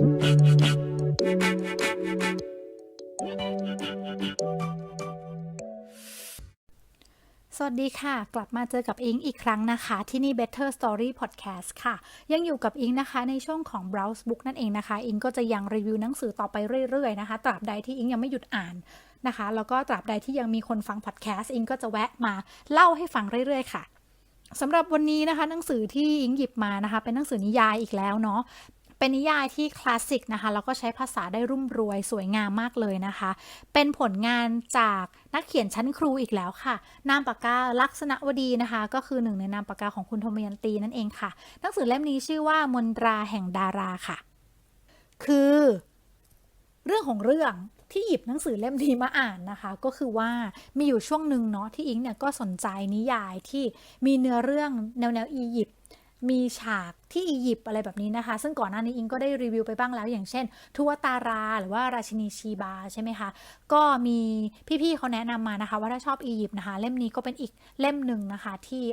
สวัสดีค่ะ กลับมาเจอกับอิงอีกครั้งนะคะ ที่นี่ Better Story Podcast ค่ะ ยังอยู่กับอิงนะคะในช่วงของ Browse Book นั่นเองนะคะ อิงก็จะยังรีวิวหนังสือต่อไปเรื่อยๆนะคะ ตราบใดที่อิงยังไม่หยุดอ่านนะคะ แล้วก็ตราบใดที่ยังมีคนฟัง podcast อิงก็จะแวะมาเล่าให้ฟังเรื่อยๆค่ะสำหรับวันนี้นะคะหนังสือที่อิงหยิบมานะคะ เป็นหนังสือนิยายอีกแล้วเนาะ เป็นนิยายที่คลาสสิกนะคะ แล้วก็ใช้ภาษาได้รุ่มรวยสวยงามมากเลยนะคะ เป็นผลงานจากนักเขียนชั้นครูอีกแล้วค่ะ นามปากกาลักษณะวดีนะคะ ก็คือหนึ่งในนามปากกาของคุณธมยันตีนั่นเองค่ะ หนังสือเล่มนี้ชื่อว่ามนตราแห่งดาราค่ะ คือ เรื่องของเรื่องที่หยิบหนังสือเล่มนี้มาอ่านนะคะ ก็คือว่ามีอยู่ช่วงหนึ่งเนาะที่อิงเนี่ยก็สนใจนิยายที่มีเนื้อเรื่องแนวแนวอียิปต์ มีฉากที่อียิปต์อะไรแบบนี้นะคะ ซึ่งก่อนหน้านี้อิงก็ได้รีวิวไปบ้างแล้ว อย่างเช่นทุวตารา หรือว่าราชินีชีบาใช่ไหมคะ ก็มีพี่ๆเขาแนะนำมานะคะ ว่าถ้าชอบอียิปต์นะคะ เล่มนี้ก็เป็นอีกเล่มหนึ่งนะคะ ที่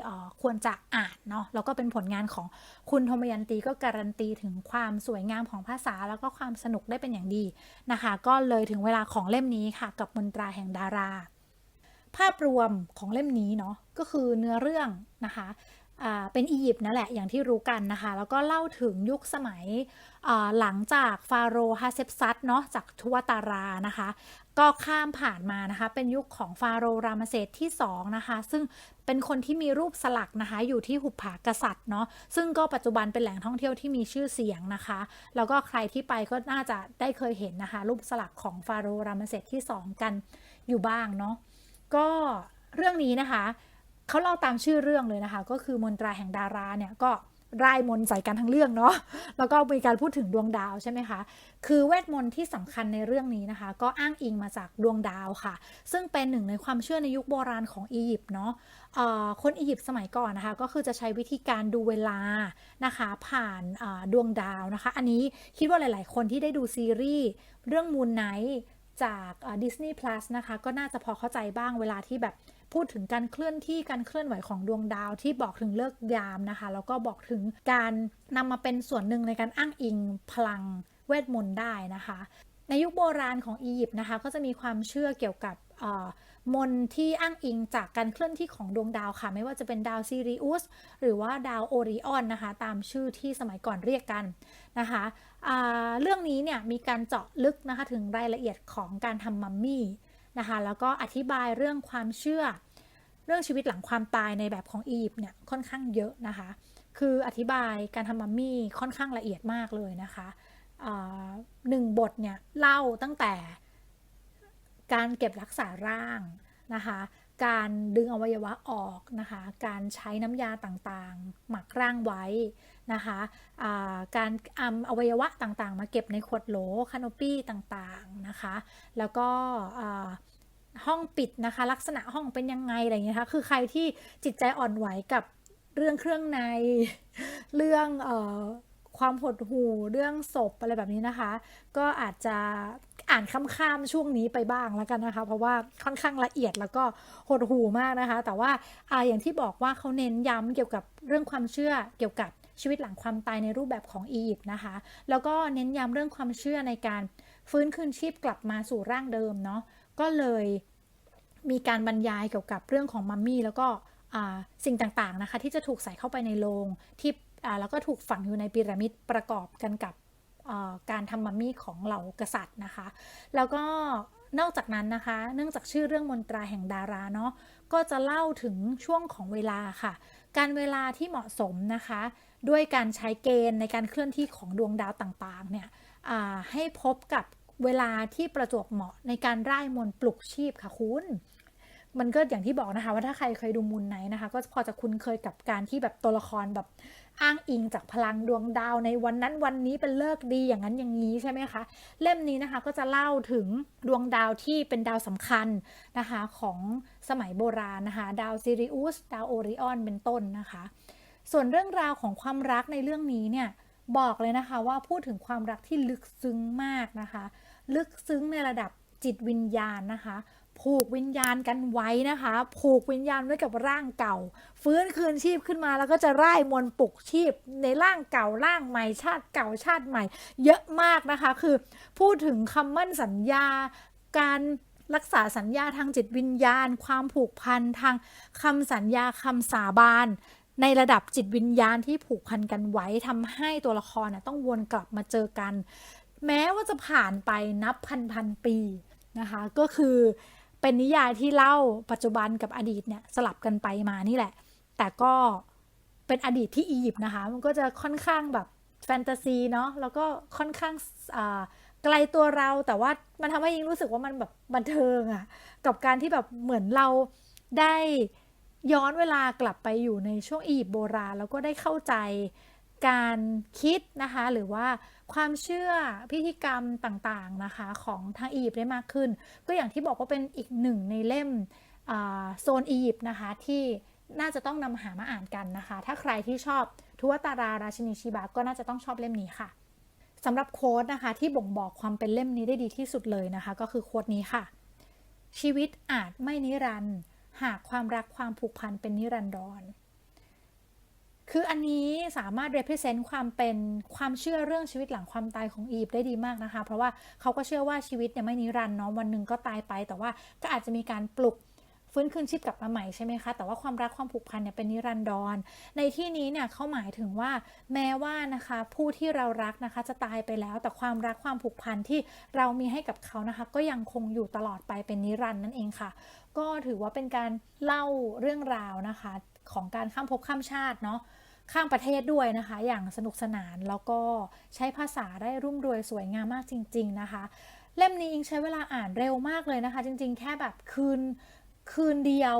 ควรจะอ่านเนาะแล้วก็เป็นผลงานของคุณธมยันตีก็การันตีถึงความสวยงามของภาษาแล้วก็ความสนุกได้เป็นอย่างดีนะคะ ก็เลยถึงเวลาของเล่มนี้ค่ะกับมนตราแห่งดารา ภาพรวมของเล่มนี้เนาะก็คือเนื้อเรื่องนะคะ เป็นอียิปต์นั่นแหละอย่างที่รู้กันนะคะ แล้วก็เล่าถึงยุคสมัยหลังจากฟาโรห์ฮาเซปซัสเนาะจากทวตารานะคะ ก็ข้ามผ่านมานะคะ เป็นยุคของฟาโรห์รามเซสที่2นะคะ ซึ่งเป็นคนที่มีรูปสลักนะคะ อยู่ที่หุบผากษัตริย์เนาะซึ่งก็ปัจจุบันเป็นแหล่งท่องเที่ยวที่มีชื่อเสียงนะคะ แล้วก็ใครที่ไปก็น่าจะได้เคยเห็นนะคะ รูปสลักของฟาโรห์รามเซสที่ 2 กันอยู่บ้างเนาะก็เรื่องนี้นะคะ เขาเล่าตามชื่อเรื่องเลยนะคะ ก็คือมนตราแห่งดาราเนี่ยก็ร่ายมนต์ใส่กันทั้งเรื่องเนาะ แล้วก็มีการพูดถึงดวงดาวใช่ไหมคะ คือเวทมนต์ที่สำคัญในเรื่องนี้นะคะ ก็อ้างอิงมาจากดวงดาวค่ะ ซึ่งเป็นหนึ่งในความเชื่อในยุคโบราณของอียิปต์เนาะคนอียิปต์สมัยก่อนนะคะ ก็คือจะใช้วิธีการดูเวลานะคะ ผ่านดวงดาวนะคะ อันนี้คิดว่าหลาย ๆ คนที่ได้ดูซีรีส์เรื่องมูนไนท์จากดิสนีย์ plus นะคะ ก็น่าจะพอเข้าใจบ้างเวลาที่แบบ พูดถึงการเคลื่อนที่การเคลื่อนไหวของดวงดาวที่บอกถึงเลิกยามนะคะ แล้วก็บอกถึงการนำมาเป็นส่วนหนึ่งในการอ้างอิงพลังเวทมนต์ได้นะคะ ในยุคโบราณของอียิปต์นะคะ ก็จะมีความเชื่อเกี่ยวกับมนต์ที่อ้างอิงจากการเคลื่อนที่ของดวงดาวค่ะ ไม่ว่าจะเป็นดาวซิริอุสหรือว่าดาวโอริออนนะคะ ตามชื่อที่สมัยก่อนเรียกกันนะคะเรื่องนี้เนี่ยมีการเจาะลึกนะคะถึงรายละเอียดของการทำมัมมี่ นะคะแล้วก็อธิบายเรื่องความเชื่อ เรื่องชีวิตหลังความตายในแบบของอียิปต์เนี่ยค่อนข้างเยอะนะคะ คืออธิบายการทำมัมมี่ค่อนข้างละเอียดมากเลยนะคะหนึ่งบทเนี่ยเล่าตั้งแต่การเก็บรักษาร่างนะคะ การดึงอวัยวะออกนะคะ การใช้น้ำยาต่างๆ หมักร่างไว้นะคะการเอาอวัยวะต่างๆ มาเก็บในขวดโหลคานปี้ต่างๆนะคะ แล้วก็ห้องปิดนะคะ ลักษณะห้องเป็นยังไงอะไรเงี้ยคะคือใครที่จิตใจอ่อนไหวกับเรื่องเครื่องใน เรื่องอความหดหู่เรื่องศพอะไรแบบนี้นะคะ ก็อาจจะ อ่านค้ำๆช่วงนี้ไปบ้างแล้วกันนะคะ เพราะว่าค่อนข้างละเอียดแล้วก็หดหูมากนะคะ แต่ว่าอาอย่างที่บอกว่าเขาเน้นย้ำเกี่ยวกับเรื่องความเชื่อเกี่ยวกับชีวิตหลังความตายในรูปแบบของอียิปต์นะคะ แล้วก็เน้นย้ำเรื่องความเชื่อในการฟื้นคืนชีพกลับมาสู่ร่างเดิมเนาะก็เลยมีการบรรยายเกี่ยวกับเรื่องของมัมมี่แล้วก็สิ่งต่างๆนะคะ ที่จะถูกใส่เข้าไปในโลงที่แล้วก็ถูกฝังอยู่ในพีระมิดประกอบกันกับ การทำมัมมี่ของเหล่ากษัตริย์นะคะ แล้วก็นอกจากนั้นนะคะ เนื่องจากชื่อเรื่องมนตราแห่งดาราเนาะก็จะเล่าถึงช่วงของเวลาค่ะ การเวลาที่เหมาะสมนะคะ ด้วยการใช้เกณฑ์ในการเคลื่อนที่ของดวงดาวต่างๆเนี่ยให้พบกับเวลาที่ประจวบเหมาะในการร่ายมนต์ปลุกชีพค่ะคุณ มันก็อย่างที่บอกนะคะ ว่าถ้าใครเคยดูมูลไนนะคะ ก็พอจะคุ้นเคยกับการที่แบบตัวละครแบบอ้างอิงจากพลังดวงดาวในวันนั้นวันนี้เป็นเลิกดีอย่างนั้นอย่างนี้ใช่ไหมคะเล่มนี้นะคะก็จะเล่าถึงดวงดาวที่เป็นดาวสำคัญนะคะของสมัยโบราณนะคะดาวซิริอุสดาวโอริออนเป็นต้นนะคะ ส่วนเรื่องราวของความรักในเรื่องนี้เนี่ยบอกเลยนะคะว่าพูดถึงความรักที่ลึกซึ้งมากนะคะ ลึกซึ้งในระดับจิตวิญญาณนะคะ ผูกวิญญาณกันไว้นะคะ ผูกวิญญาณไว้กับร่างเก่า ฟื้นคืนชีพขึ้นมาแล้วก็จะไร่มนต์ปลุกชีพ ในร่างเก่าร่างใหม่ชาติเก่าชาติใหม่ เยอะมากนะคะ คือพูดถึงคำมั่นสัญญา การรักษาสัญญาทางจิตวิญญาณ ความผูกพันทางคำสัญญาคำสาบานในระดับจิตวิญญาณที่ผูกพันกันไว้ทำให้ตัวละครนะต้องวนกลับมาเจอกัน แม้ว่าจะผ่านไปนับพันพันปีนะคะ ก็คือ เป็นนิยายที่เล่าปัจจุบันกับอดีตเนี่ยสลับกันไปมานี่แหละ แต่ก็เป็นอดีตที่อียิปต์นะคะ มันก็จะค่อนข้างแบบแฟนตาซีเนาะแล้วก็ค่อนข้างไกลตัวเราแต่ว่ามันทำให้ยิงรู้สึกว่ามันแบบบันเทิงอะกับการที่แบบเหมือนเราได้ย้อนเวลากลับไปอยู่ในช่วงอียิปต์โบราณแล้วก็ได้เข้าใจ การคิดนะคะหรือว่าความเชื่อพิธีกรรมต่างๆนะคะของทางอียิปต์ได้มากขึ้น ก็อย่างที่บอกว่าเป็นอีกหนึ่งในเล่มโซนอียิปต์นะคะที่น่าจะต้องนำหามาอ่านกันนะคะ ถ้าใครที่ชอบทุวตาราราชินีชิบะก็น่าจะต้องชอบเล่มนี้ค่ะสำหรับโค้ดนะคะที่บ่งบอกความเป็นเล่มนี้ได้ดีที่สุดเลยนะคะ ก็คือโค้ดนี้ค่ะ ชีวิตอาจไม่นิรันดร์หากความรักความผูกพันเป็นนิรันดร คืออันนี้สามารถ represent ความเป็นความเชื่อเรื่องชีวิตหลังความตายของอียิปต์ได้ดีมากนะคะ เพราะว่าเขาก็เชื่อว่าชีวิตเนี่ยไม่นิรันดร์เนาะวันหนึ่งก็ตายไป แต่ว่าก็อาจจะมีการปลุกฟื้นคืนชีพกลับมาใหม่ใช่ไหมคะ แต่ว่าความรักความผูกพันเนี่ยเป็นนิรันดร ในที่นี้เนี่ยเขาหมายถึงว่าแม้ว่านะคะผู้ที่เรารักนะคะจะตายไปแล้ว แต่ความรักความผูกพันที่เรามีให้กับเขานะคะ ก็ยังคงอยู่ตลอดไปเป็นนิรันดร์นั่นเองค่ะ ก็ถือว่าเป็นการเล่าเรื่องราวนะคะของการข้ามภพข้ามชาติเนาะ ข้ามประเทศด้วยนะคะ อย่างสนุกสนานแล้วก็ใช้ภาษาได้รุ่มรวยสวยงามมากจริง ๆ นะคะ เล่มนี้อิงใช้เวลาอ่านเร็วมากเลยนะคะ จริง ๆ แค่แบบคืนคืนเดียว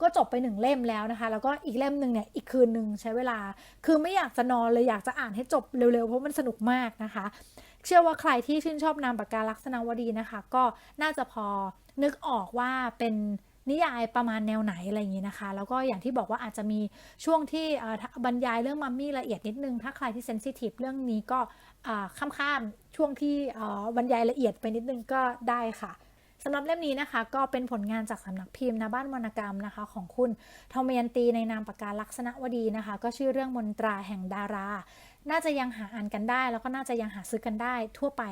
ก็จบไปหนึ่งเล่มแล้วนะคะ แล้วก็อีกเล่มหนึ่งเนี่ยอีกคืนหนึ่งใช้เวลา คือไม่อยากจะนอนเลยอยากจะอ่านให้จบเร็วๆ เพราะมันสนุกมากนะคะ เชื่อว่าใครที่ชื่นชอบนามปากกาลักษณวดีนะคะ ก็น่าจะพอนึกออกว่าเป็น นิยายประมาณแนวไหนอะไรอย่างนี้นะคะ แล้วก็อย่างที่บอกว่าอาจจะมีช่วงที่บรรยายเรื่องมัมมี่ละเอียดนิดนึง ถ้าใครที่เซนซิทีฟเรื่องนี้ก็อ่าข้ามๆช่วงที่บรรยายละเอียดไปนิดนึงก็ได้ค่ะสำหรับเล่มนี้นะคะก็เป็นผลงานจากสำนักพิมพ์นาบ้านวรรณกรรมนะคะ ของคุณทอมเมยันตีในนามปากกาลักษณะวดีนะคะ ก็ชื่อเรื่องมนตราแห่งดารา น่าจะยังหาอ่านกันได้ แล้วก็น่าจะยังหาซื้อกันได้ทั่วไป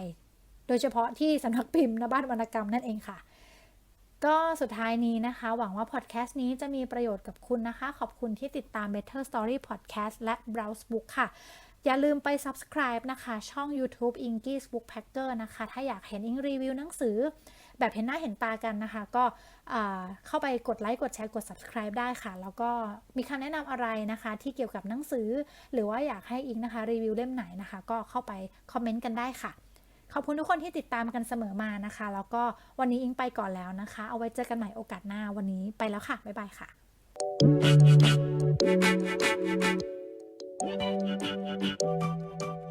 โดยเฉพาะที่สำนักพิมพ์นาบ้านวรรณกรรมนั่นเองค่ะ ก็สุดท้ายนี้นะคะ หวังว่าพอดแคสต์นี้จะมีประโยชน์กับคุณนะคะ ขอบคุณที่ติดตาม Better Story Podcast และ Browse Book ค่ะ อย่าลืมไป subscribe นะคะ ช่อง YouTube Inky's Book Packer นะคะ ถ้าอยากเห็นอิงรีวิวหนังสือ แบบเห็นหน้าเห็นตากันนะคะ ก็เข้าไปกดไลค์กดแชร์กด subscribe ได้ค่ะ แล้วก็มีคำแนะนำอะไรนะคะ ที่เกี่ยวกับหนังสือ หรือว่าอยากให้อิงนะคะรีวิวเล่มไหนนะคะ ก็เข้าไปคอมเมนต์กันได้ค่ะ ขอบคุณทุกคนที่ติดตามกันเสมอมานะคะ แล้วก็วันนี้อิงไปก่อนแล้วนะคะ เอาไว้เจอกันใหม่โอกาสหน้าวันนี้ไปแล้วค่ะบ๊ายบายค่ะ Thank you.